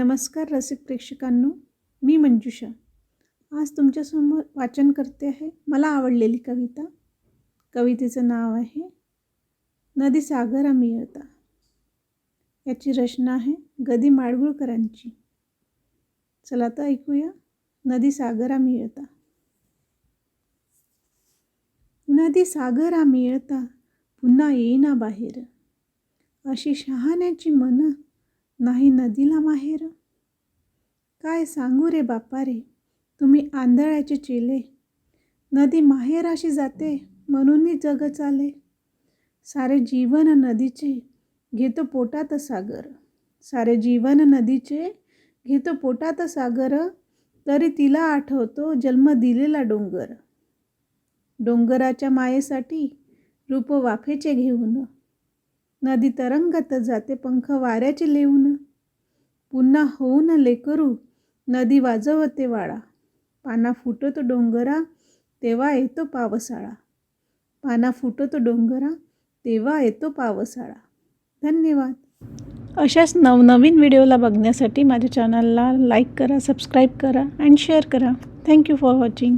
नमस्कार रसिक प्रेक्षकांनो मी मंजुषा. आज तुमच्यासमोर वाचन करते आहे मला आवडलेली कविता. कवितेचं नाव आहे नदी सागरा मिळता याची रचना आहे गदी माडगुळकरांची चला तर ऐकूया नदी सागरा मिळता नदी सागरा मिळता पुन्हा येईना बाहेर. अशी शहाण्याची मन नाही नदीला माहेर? काय सांगू रे बापा रे तुम्ही आंधळ्याचे चेले. नदी माहेराशी जाते म्हणून मी जग चाले. सारे जीवन नदीचे घेतो पोटात सागर. सारे जीवन नदीचे घेतो पोटात सागर तरी तिला आठवतो जन्म दिलेला डोंगर. डोंगराच्या मायेसाठी रूप वाफेचे घेऊन नदी तरंगत जाते पंख वाऱ्याचे लेऊन पुन्हा होऊन लेकरू नदी वाजवते वाळा पाना फुटतो डोंगरा तेव्हा येतो पावसाळा. पाना फुटतो डोंगरा तेव्हा येतो पावसाळा. धन्यवाद. अशाच नवनवीन व्हिडिओला बघण्यासाठी माझ्या चॅनलला लाईक करा सबस्क्राईब करा अँड शेअर करा. Thank you for watching.